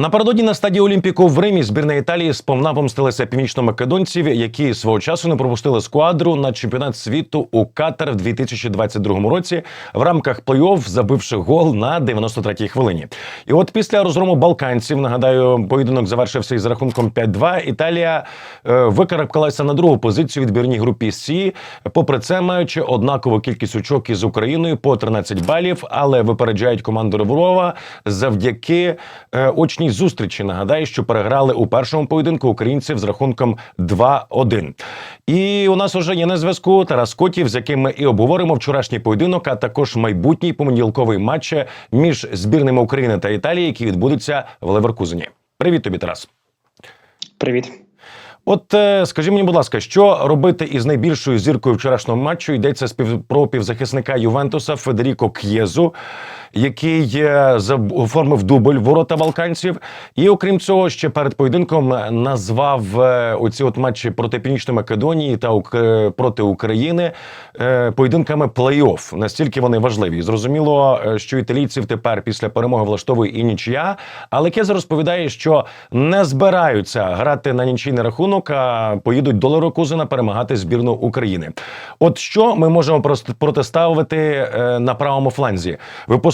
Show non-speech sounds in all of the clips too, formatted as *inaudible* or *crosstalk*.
Напередодні на стадії Олімпіку в Римі збірна Італії сповна помстилася північно-македонців, які свого часу не пропустили сквадру на чемпіонат світу у Катар в 2022 році в рамках плей-офф, забивши гол на 93-й хвилині. І от після розгрому балканців, нагадаю, поєдинок завершився із рахунком 5-2. Італія е, викарабкалася на другу позицію відбірній групі Сі. Попри це, маючи однакову кількість очок із Україною по 13 балів, але випереджають команду Реброва завдяки е, очній зустрічі. Нагадаю, що переграли у першому поєдинку українців з рахунком 2-1. І у нас уже є на зв'язку Тарас Котів, з яким ми і обговоримо вчорашній поєдинок, а також майбутній понеділковий матч між збірними України та Італії, який відбудеться в Леверкузені. Привіт тобі, Тарас. Привіт. От е, скажи мені, будь ласка, що робити із найбільшою зіркою вчорашнього матчу? Йдеться про півзахисника Ювентуса Федеріко К'єзу, який е, оформив дубль ворота балканців. І окрім цього, ще перед поєдинком назвав е, оці от матчі проти Північної Македонії та Ук- проти України е, поєдинками плей-офф. Настільки вони важливі. Зрозуміло, е, що італійців тепер після перемоги влаштовує і нічия. Але Кеза розповідає, що не збираються грати на нічийний рахунок, а поїдуть до Лерокузина перемагати збірну України. От що ми можемо протиставити е, на правому фланзі?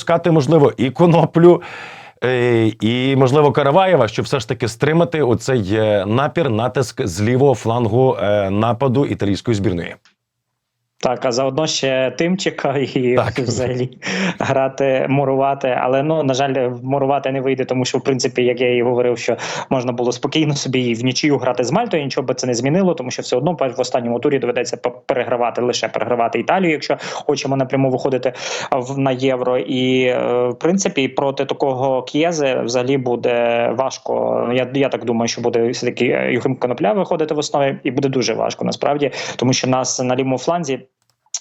Випускати можливо і коноплю. е, І можливо Караваєва, щоб все ж таки стримати оцей е, напір, натиск з лівого флангу е, нападу італійської збірної. Так, а заодно ще Тимчика і Так. *laughs* взагалі грати, мурувати. Але ну на жаль, мурувати не вийде, тому що в принципі, як я і говорив, що можна було спокійно собі і в нічию грати з Мальтою. Нічого би це не змінило, тому що все одно в останньому турі доведеться перегравати лише перегравати Італію, якщо хочемо напряму виходити на євро. І е, в принципі проти такого к'єзи взагалі буде важко. Я, я так думаю, що буде все таки Юхим Конопля виходити в основі, і буде дуже важко насправді, тому що нас на лівому фланзі.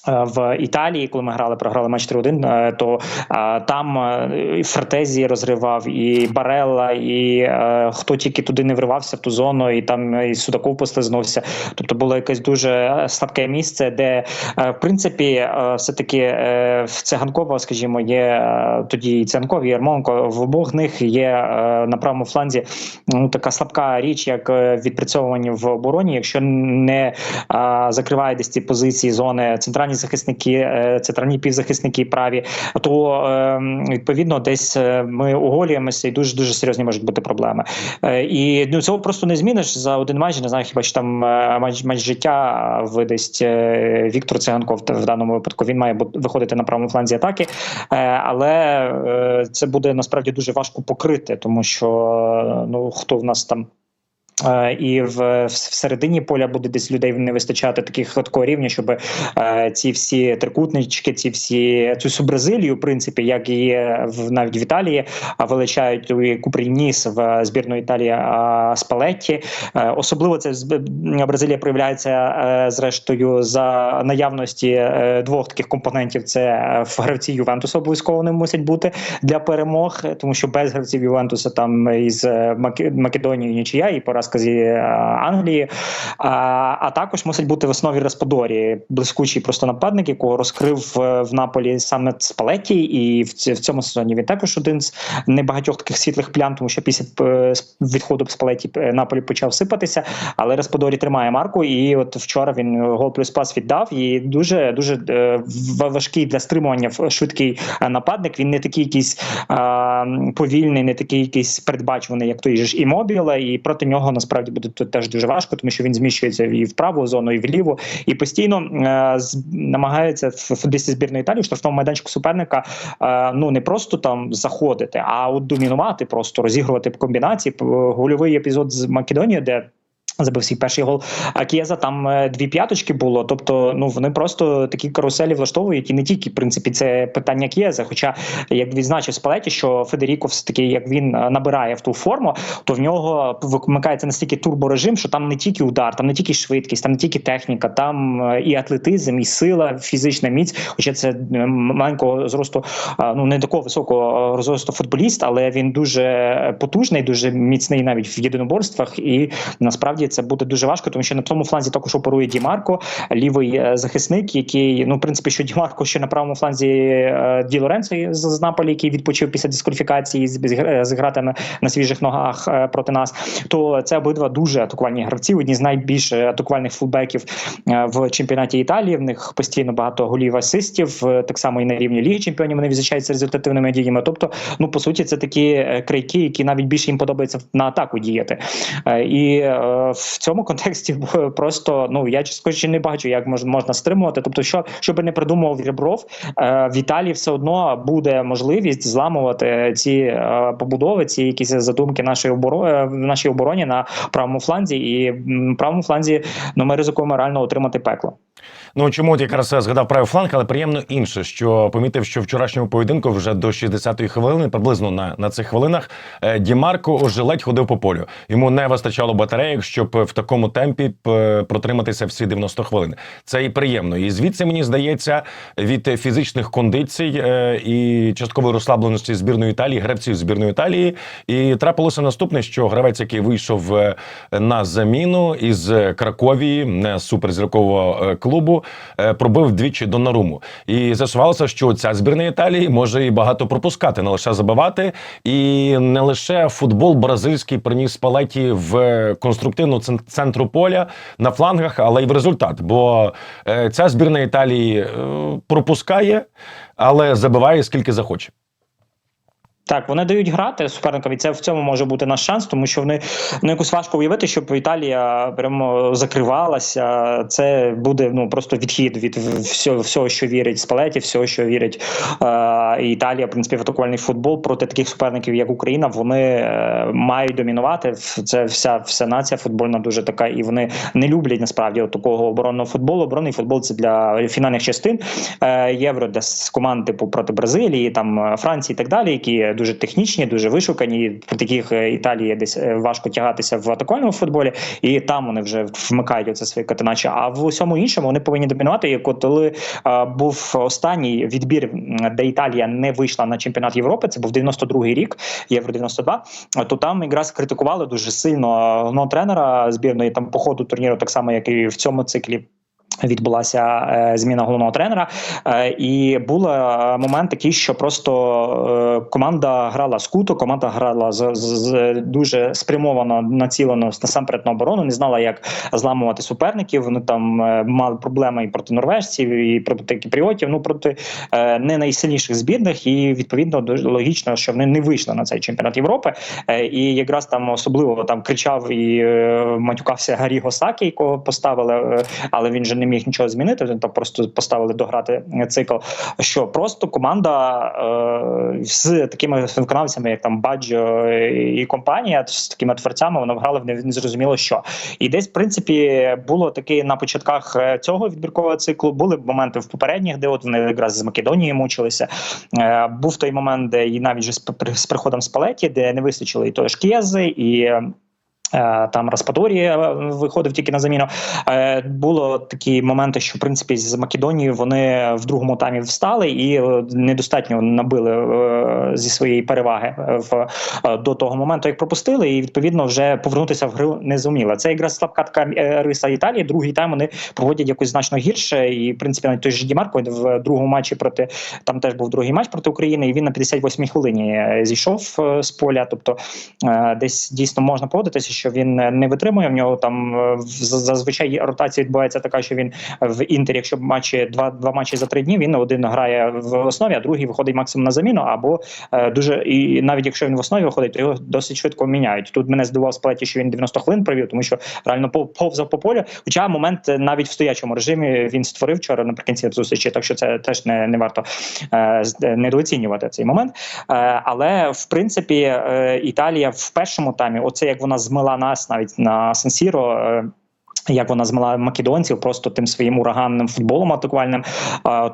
Е, В Італії, коли ми грали, програли матч 3-1, е, то е, там і Фертезі розривав, і Барелла, і хто тільки туди не вривався в ту зону, і там і Судаков послизнувся. Тобто було якесь дуже слабке місце, де в принципі е, все-таки е, в Циганкова, скажімо, є тоді і Циганков, і Ярмоленко. В обох них є на правому фланзі ну така слабка річ, як відпрацьовування в обороні, якщо не закриває десь ці позиції зони центральні захисники, е, центральні півзахисники праві, то е, відповідно десь е, ми оголюємося і дуже дуже серйозні можуть бути проблеми. І ну цього просто не зміниш за один матч. Не знаю, хіба що там матч, матч життя видасть Віктор Циганков в даному випадку. Він має виходити на правому фланзі атаки, але це буде насправді дуже важко покрити, тому що ну хто в нас там. Е, І в, в середині поля буде десь людей не вистачати таких такого рівня, щоб е, ці всі трикутнички, ці всі цю всю Бразилію, в принципі, як і в навіть в Італії, а величають у Купрініс в збірну Італії Спалетті. Е, особливо це Бразилія проявляється е, зрештою за наявності е, двох таких компонентів: це е, в гравці Ювентуса обов'язково не мусять бути для перемог, тому що без гравців Ювентуса там із е, Маке- Македонією нічия і поразка зі е, Англії. А, а також мусить бути в основі Респодорі, блискучий просто нападник, якого розкрив е, в Наполі саме Спалетті, і в, цьому сезоні він також один з небагатьох таких світлих плям, тому що після е, відходу Спалетті Наполі почав сипатися, але Респодорі тримає марку. І от вчора він гол плюс пас віддав. І дуже дуже важкий для стримування швидкий нападник. Він не такий якийсь повільний, не такий якийсь передбачуваний, як той же ж і мобіла, і проти нього насправді буде тут теж дуже важко, тому що він зміщується і в праву зону, і в ліву, і постійно е, намагається футболісти збірної Італії в штрафному майданчику суперника е, ну не просто там заходити, а от домінувати, просто розігрувати комбінації. Гольовий епізод з Македонії, де Забив свій перший гол. А Кієза там е, дві п'яточки було. Тобто, ну вони просто такі каруселі влаштовують, і не тільки в принципі це питання Кієза. Хоча, як відзначив Спалеті, що Федеріко все таки, як він е, набирає в ту форму, то в нього вимикається настільки турборежим, що там не тільки удар, там не тільки швидкість, там не тільки техніка, там е, і атлетизм, і сила, фізична міць. Хоча це маленького зросту, ну не такого високого зросту футболіст, але він дуже потужний, дуже міцний навіть в єдиноборствах, і насправді фланзі це буде дуже важко, тому що на тому фланзі також оперує Ді Марко, лівий е, захисник, який ну в принципі, що Ді Марко, що на правому фланзі е, Ді Лоренцо з, Наполі, який відпочив після дискваліфікації, з- з- зіграти на, свіжих ногах е, проти нас. То це обидва дуже атакувальні гравці. Одні з найбільш атакувальних фулбеків е, в чемпіонаті Італії. В них постійно багато голів асистів. е, Так само і на рівні Ліги Чемпіонів вони відзначаються результативними діями. Тобто, ну по суті, це такі е, крайки, які навіть більше їм подобається на атаку діяти. Е, І е, в цьому контексті е, просто ну я кажучи, не бачу, як мож, можна стримувати. Тобто, що що би не придумав Ребров, е, в Італії все одно буде можливість зламувати ці е, побудови, ці якісь задумки нашої оборони в нашій обороні на правому фланзі, і правому фланзі ну ми ризикуємо реально отримати пекло. Ну чому от якраз згадав правий фланг, але приємно інше, що помітив, що вчорашньому поєдинку вже до 60-ї хвилини, приблизно на, на цих хвилинах, е, Дімарко ледь ходив по полю. Йому не вистачало батареїк, щоб в такому темпі протриматися всі 90 хвилин. Це і приємно. І звідси мені здається, від фізичних кондицій е, і часткової розслабленості збірної Італії, гравців збірної Італії. І трапилося наступне, що гравець, який вийшов е, на заміну із Краковії, не суперзіркового е, клубу, е, пробив двічі до Наруму. І з'ясувалося, що ця збірна Італії може і багато пропускати, не лише забивати, і не лише футбол бразильський приніс палеті в конструктивну цен- центру поля на флангах, але й в результат. Бо е, ця збірна Італії е, пропускає, але забиває скільки захоче. Так, вони дають грати суперникові. Це в цьому може бути наш шанс, тому що вони ну якось важко уявити, щоб Італія прямо закривалася. Це буде ну просто відхід від всього, всього що вірить Спалеті, всього, що вірить е, Італія, в принципі, в атакувальний футбол проти таких суперників, як Україна. Вони е, мають домінувати. Це вся вся нація футбольна дуже така, і вони не люблять насправді от такого оборонного футболу. Оборонний футбол це для фінальних частин е, євро для с- команд типу проти Бразилії, там е, Франції і так далі, які дуже технічні, дуже вишукані. Про таких е, Італії десь е, важко тягатися в атакувальному футболі, і там вони вже вмикають оце свої катиначі. А в усьому іншому вони повинні домінувати. Як коли е, був останній відбір, де Італія не вийшла на чемпіонат Європи, це був 92-й рік, Євро 92, то там якраз критикували дуже сильно головного тренера збірної там по ходу турніру, так само як і в цьому циклі. Відбулася е, зміна головного тренера, е, і був е, момент такий, що просто команда грала скуто, команда грала з, з, дуже спрямовано, націлено насамперед на оборону, не знала, як зламувати суперників. Вони там мали проблеми і проти норвежців, і проти кіпріотів, ну проти не найсильніших збірних, і відповідно дуже логічно, що вони не вийшли на цей чемпіонат Європи. І якраз там особливо там кричав і матюкався Гарі Госакі, якого поставили, але він же не міг нічого змінити. Там просто поставили дограти цикл. Що просто команда е, з такими виконавцями, як там Баджо і компанія, з такими творцями, вона грала в незрозуміло що. І десь, в принципі, було таке на початках е, цього відбіркового циклу. Були моменти в попередніх, де от вони якраз з Македонією мучилися. Е, був той момент, де і навіть же з, з приходом Спалеті, де не вистачило і того Шкєзи, і. Е, Там Распаторі е, виходив тільки на заміну. Е, Було такі моменти, що в принципі з Македонією вони в другому таймі встали і недостатньо набили зі своєї переваги в до того моменту, як пропустили, і відповідно вже повернутися в гру не зуміла. Це якраз слабка така риса Італії. Другий тайм вони проводять якось значно гірше. І в принципі навіть той же Дімарко в другому матчі проти там теж був другий матч проти України, і він на 58-й хвилині зійшов з поля. Тобто десь дійсно можна погодитися, що він е, не витримує. В нього там е, зазвичай ротація відбувається така, що він в інтері, якщо матчі два, два матчі за три дні, він один грає в основі, а другий виходить максимум на заміну. Або е, дуже і навіть якщо він в основі виходить, то його досить швидко міняють. Тут мене здивував сплеті, що він 90 хвилин провів, тому що реально повзав по полю. Хоча момент е, навіть в стоячому режимі він створив вчора наприкінці зустрічі, так що це теж не, не варто недооцінювати цей момент. Але в принципі Італія в першому таймі, оце як вона змила нас навіть на Сен-Сіро, е, Як вона змила македонців просто тим своїм ураганним футболом атакувальним,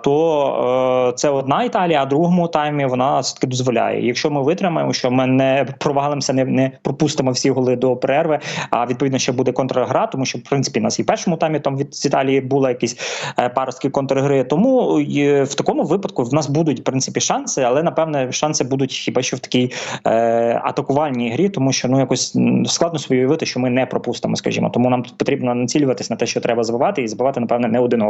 то е, це одна Італія, а другому таймі вона все таки дозволяє. Якщо ми витримаємо, що ми не провалимося, не, не пропустимо всі голи до перерви, а відповідно ще буде контргра, тому що в принципі у нас і в першому таймі там від Італії була якісь е, паростки контргри. Тому е, в такому випадку в нас будуть в принципі шанси, але напевне шанси будуть хіба що в такій е, атакувальній грі, тому що ну якось складно собі уявити, що ми не пропустимо, скажімо. Тому нам потрібно націлюватись на те, що треба збивати, і збивати, напевне, не один.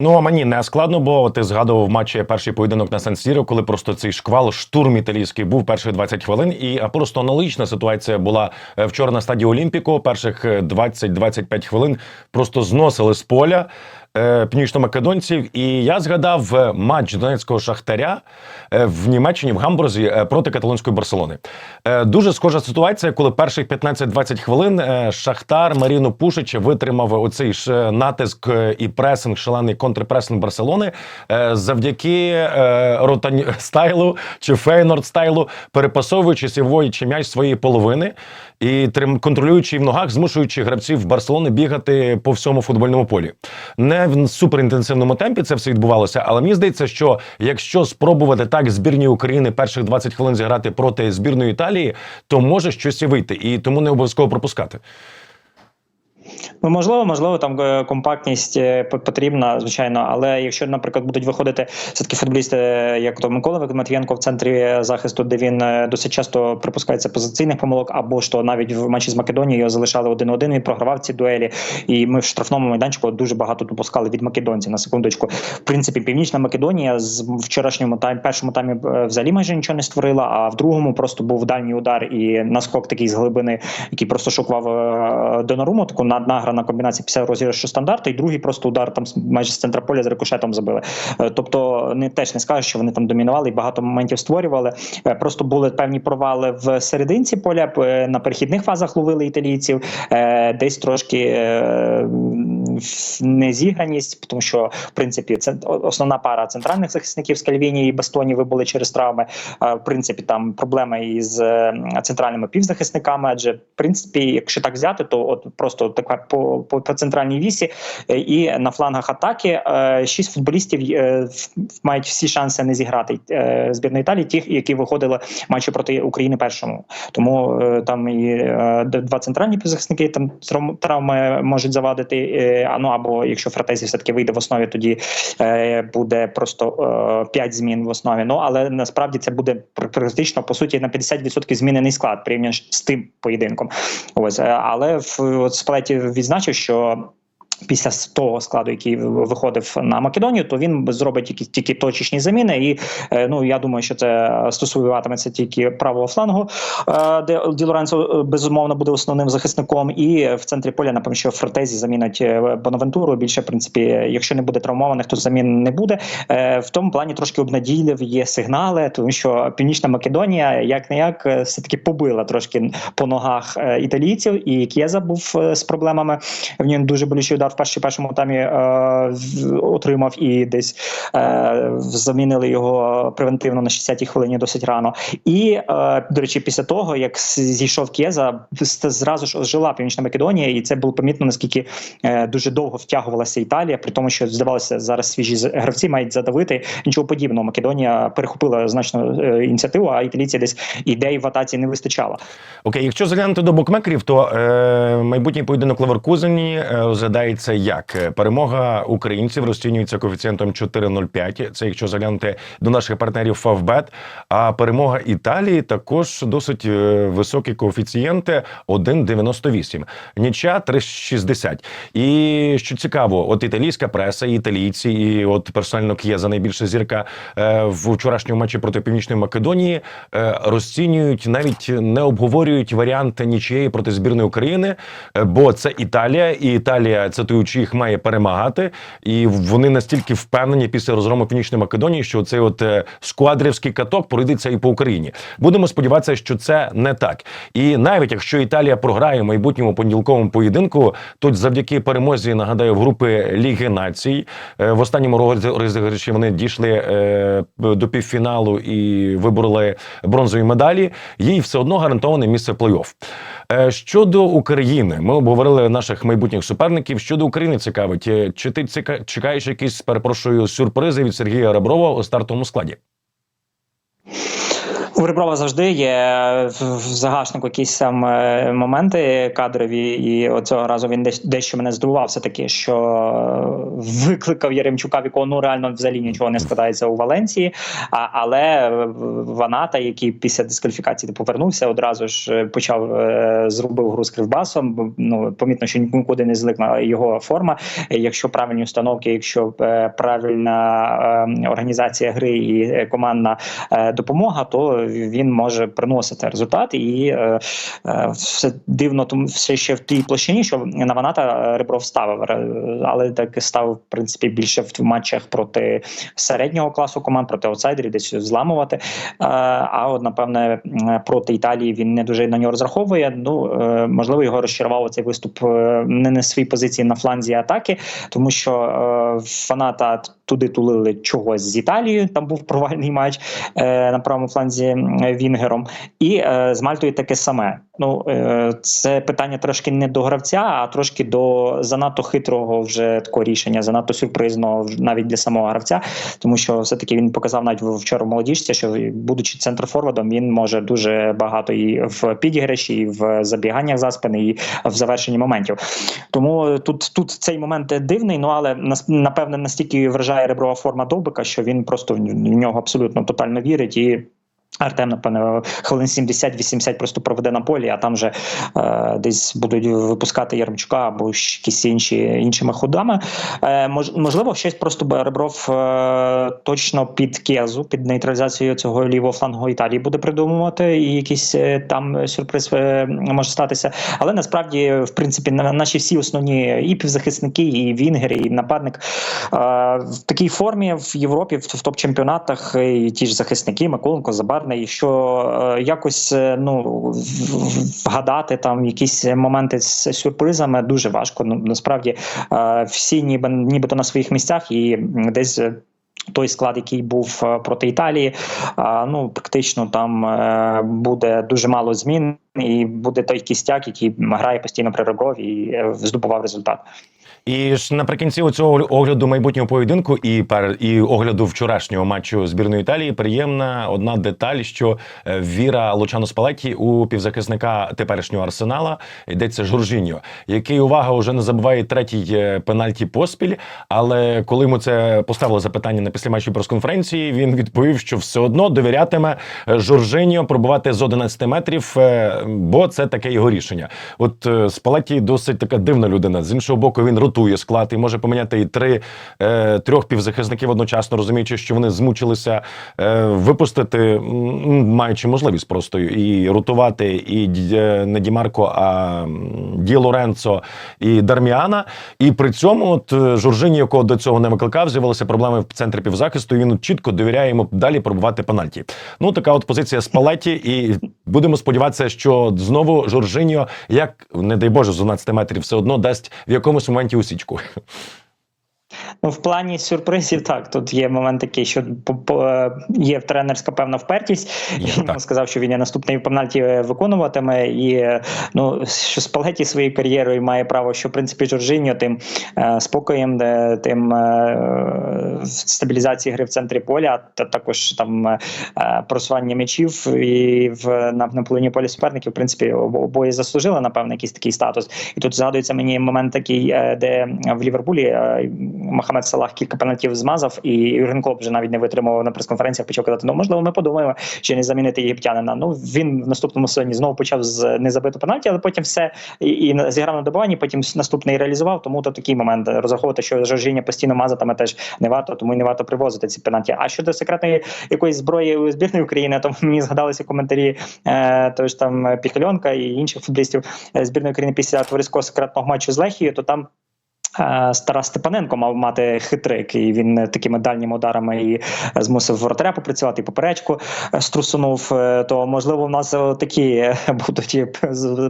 Ну а мені не складно, бо ти згадував матчі перший поєдинок на Сан-Сіро, коли просто цей шквал, штурм італійський був перші 20 хвилин. І просто аналогічна ситуація була е, вчора на стадії Олімпіко. Перших е, 20-25 хвилин просто зносили з поля. Е, Північномакедонців, і я згадав е, матч Донецького шахтаря е, в Німеччині в Гамбурзі е, проти каталонської Барселони. Дуже схожа ситуація, коли перших 15-20 хвилин Шахтар Маріно Пушич витримав оцей ж натиск і пресинг, шалений контрпресинг Барселони завдяки ротань *laughs* стайлу чи Фейнорд стайлу, перепасовуючи сівоючи м'яч своєї половини і контролюючи в ногах, змушуючи гравців Барселони бігати по всьому футбольному полі. Не в суперінтенсивному темпі це все відбувалося, але мені здається, що якщо спробувати так збірні України перших 20 хвилин зіграти проти збірної Італії, то може щось і вийти, і тому не обов'язково пропускати. Ну, можливо, можливо, там е, компактність е, потрібна, звичайно. Але якщо, наприклад, будуть виходити все-таки футболісти, е, як то Микола Матвієнко в центрі захисту, де він досить часто припускається позиційних помилок, або то навіть в матчі з Македонією його залишали один-один, він програвав ці дуелі. І ми в штрафному майданчику дуже багато допускали від македонців на секундочку. В принципі, Північна Македонія з вчорашньому тайм, першому таймі взагалі майже нічого не створила, а в другому просто був дальній удар і наскок такий з глибини, який просто шокував Доноруму, таку над- награна комбінація після розіграшу стандарту, і другий просто удар там майже з центра поля з рикошетом забили. Е, Тобто не теж не скажеш, що вони там домінували і багато моментів створювали. Е, Просто були певні провали в серединці поля. е, На перехідних фазах ловили італійців, десь трошки незіграність, тому що в принципі це основна пара центральних захисників Скальвіні і Бастоні вибули через травми. В принципі, там проблеми із центральними півзахисниками. Адже в принципі, якщо так взяти, то от просто така по, по, по центральній вісі е, і на флангах атаки е, шість футболістів е, мають всі шанси не зіграти збірної Італії, ті, які виходили матчі проти України першому. Тому там і два центральні півзахисники там травм- травми можуть завадити. ну або якщо Фратезі все таки вийде в основі, тоді буде просто 5 змін в основі. Ну але насправді це буде практично по суті на 50% змінений склад порівняно з тим поєдинком. Ось але в от сплеті відзначив, що. Після того складу, який виходив на Македонію, то він зробить якісь тільки точечні заміни. І е, ну я думаю, що це стосуватиметься тільки правого флангу, е, де Ді Лоренцо е, безумовно буде основним захисником. І в центрі поля, напевно, що Фортезі замінить Бонавентуру. Більше в принципі, якщо не буде травмованих, то замін не буде. В тому плані трошки обнадійливі є сигнали, тому що Північна Македонія, як не як, все таки побила трошки по ногах італійців, і К'єза був з проблемами. В ньому дуже болючий удар в першій першому таймі е, отримав і десь е, замінили його превентивно на 60-й хвилині досить рано. І е, до речі, після того як зійшов К'єза, зразу ж ожила Північна Македонія, і це було помітно наскільки е, дуже довго втягувалася Італія, при тому, що здавалося, зараз свіжі гравці мають задавити. Нічого подібного. Македонія перехопила значно е, ініціативу, а італійці десь ідей в атаці не вистачало. Окей, якщо заглянути до букмекерів, то е, майбутній поєдинок Леверкузені е, розглядається як Е, перемога українців розцінюється коефіцієнтом 4,05. Це якщо заглянути до наших партнерів Фавбет. А перемога Італії також досить е, високі коефіцієнти 1,98. Ніча 3,60. І що цікаво, от італійська преса, і італійці, і от персонально К'єза, найбільша зірка е, в вчорашньому матчі проти Північної Македонії, розцінюють навіть не обговорюють варіант нічиєї проти збірної України, бо це Італія, і Італія це запитуючи їх, має перемагати, і вони настільки впевнені після розгрому Північної Македонії, що цей от е, сквадрівський каток пройдеться і по Україні. Будемо сподіватися, що це не так. І навіть якщо Італія програє в майбутньому понеділковому поєдинку, то завдяки перемозі нагадаю в групи Ліги Націй е, в останньому роз- розіграші вони дійшли е, до півфіналу і вибороли бронзові медалі. Їй все одно гарантоване місце плей-офф. Е, Щодо України, ми обговорили наших майбутніх суперників. Щодо України цікавить, е, чи ти чекаєш якісь перепрошую сюрпризи від Сергія Реброва у стартовому складі? У Реброва завжди є в загашнику якісь там е, моменти кадрові, і оцього разу він дещо мене здивував все таки, що е, викликав Яремчука, в якого ну реально взагалі нічого не складається у Валенції. А, але Ваната, який після дискваліфікації повернувся, одразу ж е, почав зробив гру з кривбасом. Ну помітно, що нікуди не зникла його форма. Якщо правильні установки, якщо правильна організація гри і командна допомога, то він може приносити результат. І е, е, все дивно, тому все ще в тій площині, що на Ваната Ребров ставив, але так став в принципі більше в матчах проти середнього класу команд, проти аутсайдерів, десь зламувати. Е, А от напевне проти Італії він не дуже на нього розраховує. Ну е, можливо, його розчарував цей виступ е, не на своїй позиції на фланзі атаки, тому що е, фаната туди тулили чогось з Італією. Там був провальний матч е, на правому фланзі Вінгером, і е, з Мальтою таке саме. Ну е, це питання трошки не до гравця, а трошки до занадто хитрого вже такого рішення, занадто сюрпризного навіть для самого гравця, тому що все таки він показав навіть вчора в молодіжці, що будучи центрфорвардом, він може дуже багато і в підіграші, і в забіганнях за спини, і в завершенні моментів. Тому тут, тут цей момент дивний, ну але напевне настільки вражає реброва форма Довбика, що він просто в нього абсолютно тотально вірить і. Артем, напевно, хвилин 70-80 просто проведе на полі, а там вже е, десь будуть випускати Яремчука або якісь інші іншими ходами. Е, мож, можливо, щось просто Ребров е, точно під кезу, під нейтралізацію цього лівого флангу Італії буде придумувати, і якийсь е, там сюрприз е, може статися. Але насправді, в принципі, на- наші всі основні і півзахисники, і вінгери, і нападник е, в такій формі в Європі, в, топ-чемпіонатах, і ті ж захисники, Миколенко, Забарний, що е, якось е, ну вгадати там якісь моменти з сюрпризами дуже важко. Ну насправді е, всі ніби нібито на своїх місцях і десь. Той склад, який був проти Італії, ну практично там буде дуже мало змін, і буде той кістяк, який грає постійно при Реброві і е, здобував результат. І ж наприкінці цього огляду майбутнього поєдинку і пер і огляду вчорашнього матчу збірної Італії приємна одна деталь, що е, віра Лучано Спалетті у півзахисника теперішнього арсенала йдеться Жоржіньо, який увага вже не забуває третій е, пенальті поспіль. Але коли йому це поставили запитання на післяматчій прес-конференції, він відповів, що все одно довірятиме Жоржиньо пробувати з 11 метрів, бо це таке його рішення. От е, Спалетті досить така дивна людина. З іншого боку, він ротує склад і може поміняти і три е, трьох півзахисників одночасно, розуміючи, що вони змучилися е, випустити, маючи можливість просто і ротувати і е, не Ді Марко, а Ді Лоренцо і Дарміана. І при цьому, от е, Жоржині, якого до цього не викликав, з'явилися проблеми в центрі півзахисту. Він чітко довіряє йому далі пробувати пенальті. Ну така от позиція Спалетті, і будемо сподіватися, що знову Жоржиньо, як не дай Боже, з 12 метрів, все одно дасть в якомусь моменті усічку. Ну, в плані сюрпризів, так тут є момент такий, що е, є тренерська певна впертість. Є, Він так. сказав, що він і наступний пенальті е, виконуватиме, і е, ну що Спалеті своєю кар'єрою має право, що в принципі Жоржиньо тим е, спокоєм, де тим е, стабілізації гри в центрі поля, та також там е, просування м'ячів і в на, на половині поля суперників, в принципі, обо- обоє заслужили напевно якийсь такий статус. І тут згадується мені момент такий, е, де в Ліверпулі Мохамед Салах кілька пенальтів змазав, і Юрген Клоп вже навіть не витримав на прес-конференціях, почав казати: ну можливо, ми подумаємо, чи не замінити єгиптянина. Ну він в наступному сезоні знову почав з незабиту пенальті, але потім все і, і зіграв на добиванні, потім наступний реалізував. Тому то такий момент розраховувати, що Жоржіння постійно мазатиме теж не варто, тому й не варто привозити ці пенальті. А щодо секретної якоїсь зброї у збірної України, то мені згадалися коментарі е, тож там Піхальонка і інших футболістів е, збірної України після товариського секретного матчу з Лехією, то там. Тарас Степаненко мав мати хитрик, і він такими дальніми ударами і змусив воротаря попрацювати і поперечку струсунув. Е, То можливо, в нас такі будуть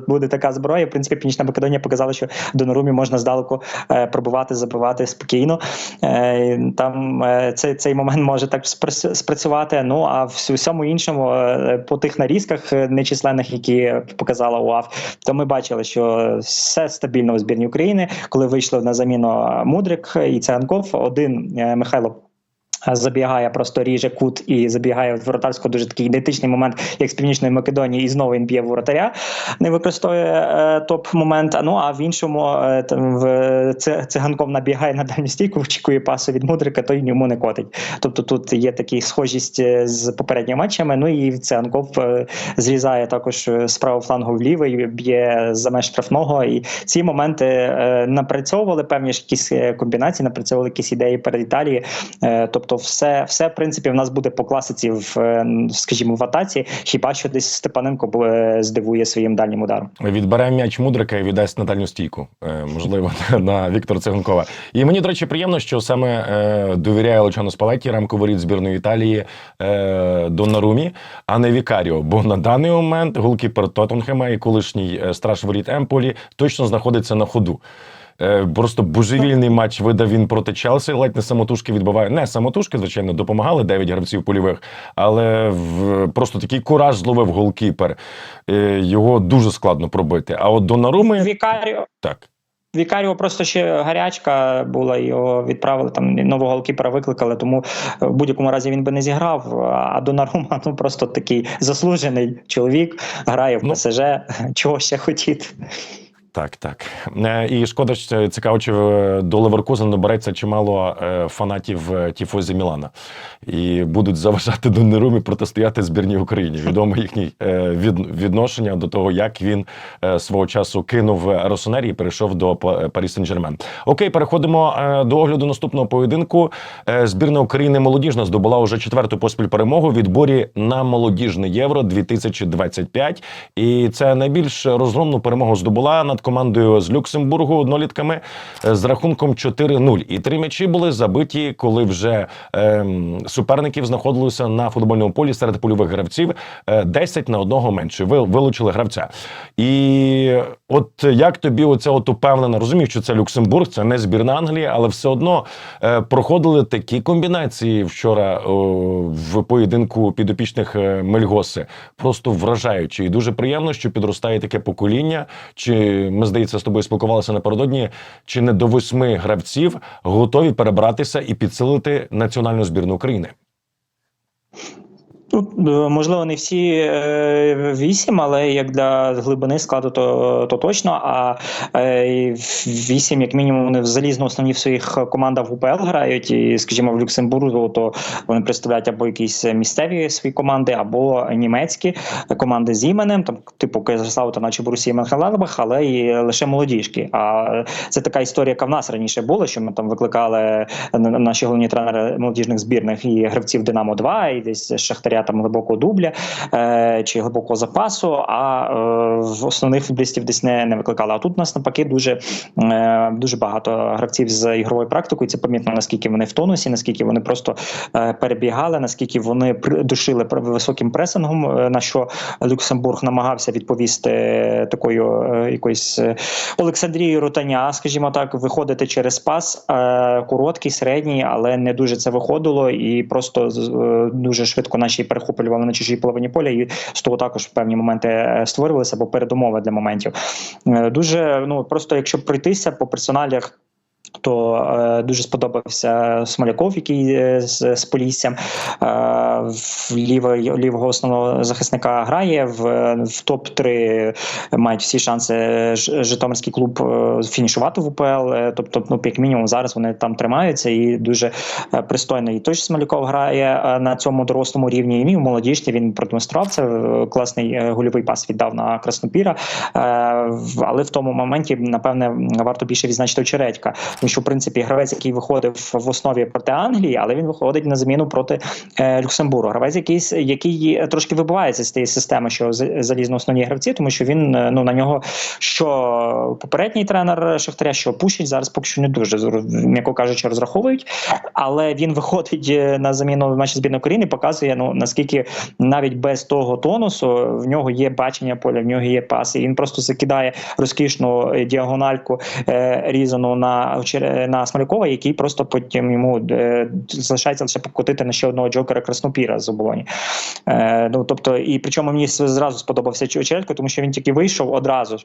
буде така зброя. В принципі, Північна Македонія показала, що до Нарумі можна здалеку е, пробувати, забивати спокійно. Е, Там цей, цей момент може так спрацювати. Ну а в всьому іншому, по тих нарізках нечисленних, які показала УАФ, то ми бачили, що все стабільно у збірні України, коли вийшли на заміну Мудрик і Циганков, один е, Михайло. Забігає, просто ріже кут і забігає в воротарську дуже такий ідентичний момент, як з північної Македонії, і знову він б'є в воротаря, не використовує е, топ-момент. Ну а в іншому е, там в циганков набігає на дальню стійку, очікує пасу від мудрика, то й йому не котить. Тобто тут є така схожість е, з попередніми матчами. Ну і циганков е, зрізає також е, з правого флангу в лівий, б'є за меж штрафного. І ці моменти е, напрацьовували певні ж якісь комбінації, напрацьовували якісь ідеї перед Італією. Е, Тобто, все, все в принципі в нас буде по класиці в е, скажімо в атаці. Хіба що десь Степаненко е, здивує своїм дальнім ударом. Відбере м'яч мудрика і віддасть на дальню стійку, е, можливо, *laughs* на Віктора Циганкова. І мені, до речі, приємно, що саме е, довіряє Лучано Спалетті, рамковий воріт збірної Італії е, Доннарумі, а не Вікаріо. Бо на даний момент голкіпер Тоттенхема і колишній е, страж воріт Емполі точно знаходиться на ходу. Е, Просто божевільний матч видав він проти Челсі. Ледь не самотужки відбиває. Не самотужки, звичайно, допомагали 9 гравців польових, але в, просто такий кураж зловив голкіпер. Е, Його дуже складно пробити. А от Донаруми Вікаріо. так. Вікаріо просто ще гарячка була, його відправили там нового голкіпера викликали, тому в будь-якому разі він би не зіграв. А Донарума ну просто такий заслужений чоловік, грає в Ну. *laughs* Чого ще хотіти? Так, так. Е, І шкода, що цікаво, чи е, до Леверкузена добереться чимало е, фанатів Тіфозі Мілана. І будуть заважати до Нерумі протистояти збірній Україні. Відомо їхнє відношення до того, як він свого часу кинув Росонері і перейшов до Па- Парі Сен-Жермен. Окей, переходимо до огляду наступного поєдинку. Збірна України молодіжна здобула уже четверту поспіль перемогу в відборі на молодіжне євро 2025. І це найбільш розгромну перемогу здобула над командою з Люксембургу однолітками е, з рахунком 4-0. І три м'ячі були забиті, коли вже ем, суперників знаходилося на футбольному полі серед польових гравців е, 10 на одного менше. Ви вилучили гравця. І от як тобі оця от упевнена, розумію, що це Люксембург, це не збірна Англії, але все одно е, проходили такі комбінації вчора о, в поєдинку підопічних е, Мельгоси. Просто вражаючі. І дуже приємно, що підростає таке покоління. Чи ми здається з тобою спілкувалися напередодні, чи не до восьми гравців готові перебратися і підсилити національну збірну України? Ну, е, можливо, не всі е, вісім, але як для глибини складу, то, то точно. А е, вісім, як мінімум, вони залізно основні в своїх командах в УПЛ грають. І, скажімо, в Люксембургу, то вони представляють або якісь місцеві свої команди, або німецькі команди з іменем, там, типу Кайзерславу наче Борусія Менхеленбах, але і лише молодіжки. А це така історія, яка в нас раніше була, що ми там викликали наші головні тренери молодіжних збірних і гравців Динамо 2 і десь Шахтаря там глибокого дубля е, чи глибокого запасу. А е, в основних футболістів десь не, не викликали. А тут у нас навпаки дуже, е, дуже багато гравців з ігровою практикою. Це помітно наскільки вони в тонусі, наскільки вони просто е, перебігали, наскільки вони душили високим пресингом. е, На що Люксембург намагався відповісти такою якоюсь Олександрією Ротаня, скажімо так, виходити через пас короткий, середній, але не дуже це виходило, і просто дуже швидко наші перехоплювали на чужій половині поля, і з того також певні моменти е, створювалися або передумови для моментів. Е, Дуже ну просто якщо пройтися по персоналях. То е, дуже сподобався Смоляков, який е, з, з Поліссям е, в лівий, лівого основного захисника грає. В, в топ-3 мають всі шанси Житомирський клуб е, фінішувати в УПЛ. Е, Тобто, ну як мінімум, зараз вони там тримаються і дуже е, пристойно. І той Смоляков грає е, на цьому дорослому рівні. І в молодіжці він продемонстрував це. е, Класний е, гольовий пас віддав на Краснопіра. Е, Але в тому моменті, напевне, варто більше відзначити Очередька, тому що в принципі гравець, який виходив в основі проти Англії, але він виходить на заміну проти е, Люксембургу. Гравець, якийсь, який трошки вибивається з тієї системи, що залізно основні гравці, тому що він е, ну на нього що попередній тренер Шахтаря, що Пущич зараз поки що не дуже м'яко кажучи, розраховують. Але він виходить е, на заміну в матчі збірної України, показує ну наскільки навіть без того тонусу в нього є бачення поля, в нього є паси. Він просто закидає розкішну е, діагональку е, різану на на Смолякова, який просто потім йому е, залишається лише покотити на ще одного джокера Краснопіра з оболоні. Е, ну тобто, і причому мені зразу сподобався Очередько, тому що він тільки вийшов одразу.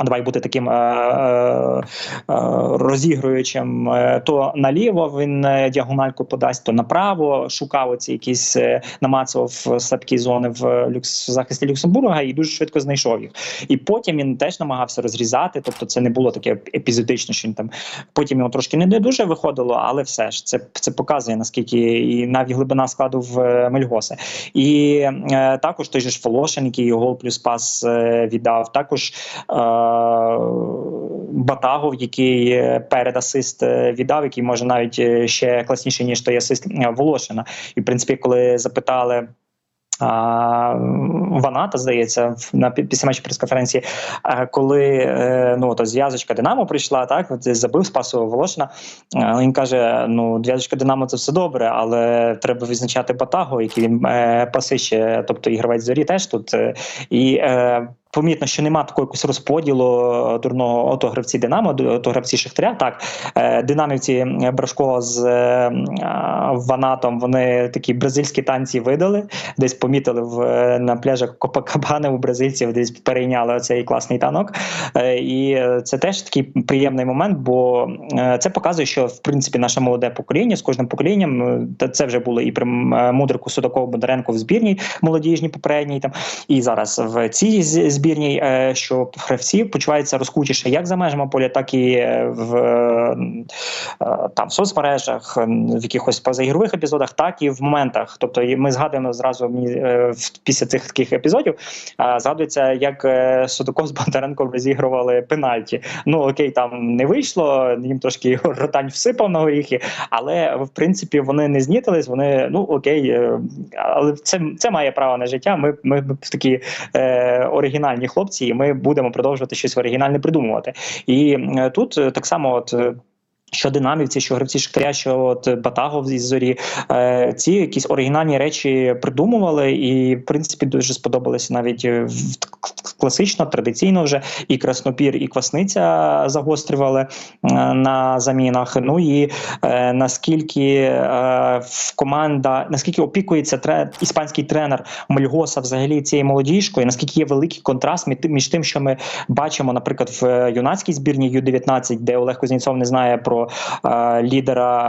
Давай бути таким е, е, е, розігруючим. То наліво він діагональку подасть, то направо шукав оці якісь намацував слабкі зони в захисті Люксембурга і дуже швидко знайшов їх. І потім він теж намагався розрізати. Тобто, це не було таке епізодично, що він там потім його трошки не дуже виходило, але все ж це, це показує наскільки і навіть глибина складу в е, Мельгоса. І е, також той же ж Волошин, який гол плюс пас е, віддав. Також е, Батагов, який перед асист е, віддав, який може навіть е, ще класніший, ніж той асист е, Волошина. І в принципі, коли запитали. Ваната, здається, на після матчу прес-конференції, коли ну, то зв'язочка Динамо прийшла, так, от забив спасу Волошина. Він каже: ну, зв'язочка Динамо це все добре, але треба відзначати Батаго, який він пасище, тобто і зорі теж тут. І помітно, що немає такого якогось розподілу е, дурного ото гравці Динамо, ото гравці Шахтаря. Так, е, динамівці е, Брашко з е, Ванатом вони такі бразильські танці видали, десь помітили в на пляжах Копакабани у бразильців, десь перейняли цей класний танок. І це теж такий приємний момент, бо це показує, що в принципі наше молоде покоління з кожним поколінням це вже було і при Мудрику Судаков Бондаренко в збірній молодіжній попередній там і зараз в цій з- збірній, е, що гравці почуваються розкутіше як за межами поля, так і е, в е, там в соцмережах, в якихось позаігрових епізодах, так і в моментах. Тобто ми згадуємо зразу після цих таких епізодів. Згадується, як Судаков з Бондаренком розігрували пенальті. Ну окей, там не вийшло, їм трошки *laughs* ротань всипав на горіхи, але в принципі вони не знітились. Вони ну окей, але це, це має право на життя. Ми, ми такі е, оригінальні хлопці, і ми будемо продовжувати щось оригінальне придумувати. І е, тут е, так само, от. е, Що динамівці, що гравці Шахтаря, що от Батагов зі зорі, е, ці якісь оригінальні речі придумували, і в принципі дуже сподобалися навіть в- класично, традиційно вже і Краснопір, і Квасниця загострювали е, на замінах. Ну і е, наскільки е, в команда, наскільки опікується тре, іспанський тренер Мельгоса взагалі цією молодіжкою, наскільки є великий контраст між тим- що ми бачимо, наприклад, в юнацькій збірні Ю-19, де Олег Кузнєцов не знає про лідера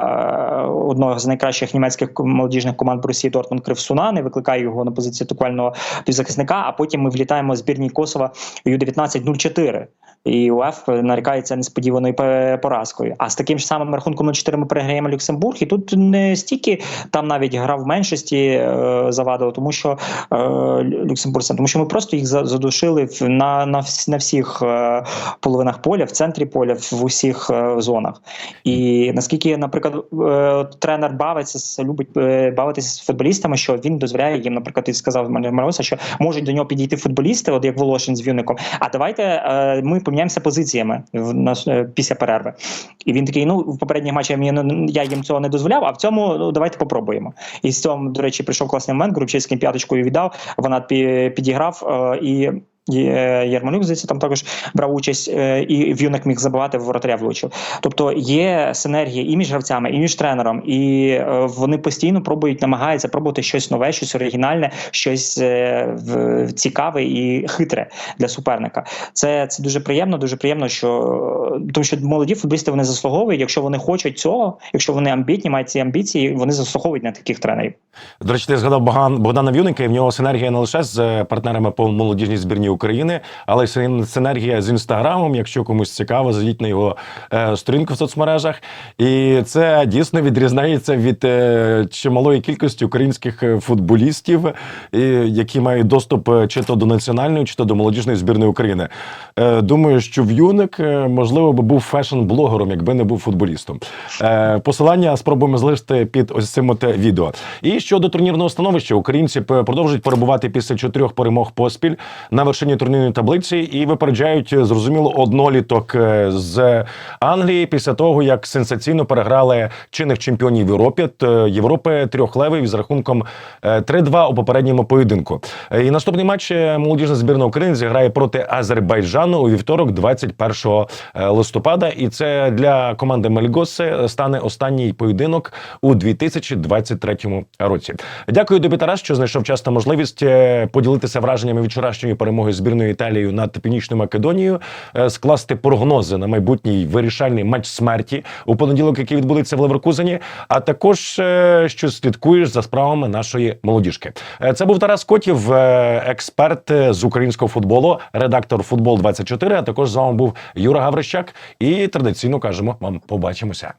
одного з найкращих німецьких молодіжних команд Борусії Дортмунд Кривсуна, не викликає його на позицію атакувального півзахисника. А потім ми влітаємо в збірні Косова Ю-19 0-4. І УЕФ нарікається несподіваною поразкою. А з таким ж самим рахунком 0-4 ми переграємо Люксембург. І тут не стільки там навіть гра в меншості е, завадило, тому що е, Люксембург, тому що ми просто їх задушили на, на, на всіх е, половинах поля, в центрі поля, в усіх зонах. І наскільки, наприклад, тренер бавиться любить бавитися з футболістами, що він дозволяє їм, наприклад, і сказав Мароса, що можуть до нього підійти футболісти, от як Волошин з Вюником. А давайте ми поміняємося позиціями в нас е, після перерви. І він такий: ну в попередніх матчах мені я їм цього не дозволяв, а в цьому ну давайте попробуємо. І з цього, до речі, прийшов класний момент. Грубчицьким п'яточкою віддав. Вона підіграв е, і. Е, Ярмолюк, здається, там також брав участь, е, і В'юник міг забивати воротаря влучив. Тобто є синергія і між гравцями, і між тренером, і е, вони постійно пробують, намагаються пробувати щось нове, щось оригінальне, щось цікаве і хитре для суперника. Це, це дуже приємно, дуже приємно, що тому що молоді футболісти вони заслуговують. Якщо вони хочуть цього, якщо вони амбітні, мають ці амбіції, вони заслуговують на таких тренерів. До речі, ти згадав Богдан, Богдана В'юника, і в нього синергія не лише з партнерами по молодіжній збірні України, але синергія з інстаграмом. Якщо комусь цікаво, зайдіть на його е, сторінку в соцмережах. І це дійсно відрізняється від е, чималої кількості українських е, футболістів, які мають доступ чи то до національної, чи то до молодіжної збірної України. Думаю, що В'юник, е, можливо, би був фешн-блогером, якби не був футболістом. Посилання спробуємо залишити під ось цим от відео. І щодо турнірного становища, українці продовжують перебувати після чотирьох перемог поспіль на вершині турнірної таблиці і випереджають е, зрозуміло одноліток е, з Англії після того, як сенсаційно переграли чинних чемпіонів Європи т- Європи трьохлевий з рахунком е, 3-2 у попередньому поєдинку. Е, І наступний матч е, молодіжна збірна України зіграє проти Азербайджану у вівторок, 21 листопада. І це для команди Мельгоси стане останній поєдинок у 2023 році. Дякую тобі, Тарас, що знайшов час та можливість е, поділитися враженнями від вчорашньої перемоги збірної Італії над Північною Македонією, е, скласти прогнози на майбутній вирішальний матч смерті у понеділок, який відбудеться в Леверкузені. А також е, що слідкуєш за справами нашої молодіжки. Е, Це був Тарас Котів, експерт з українського футболу, редактор футбол 24 А також з вами був Юра Гаврищак. І традиційно кажемо вам побачимося.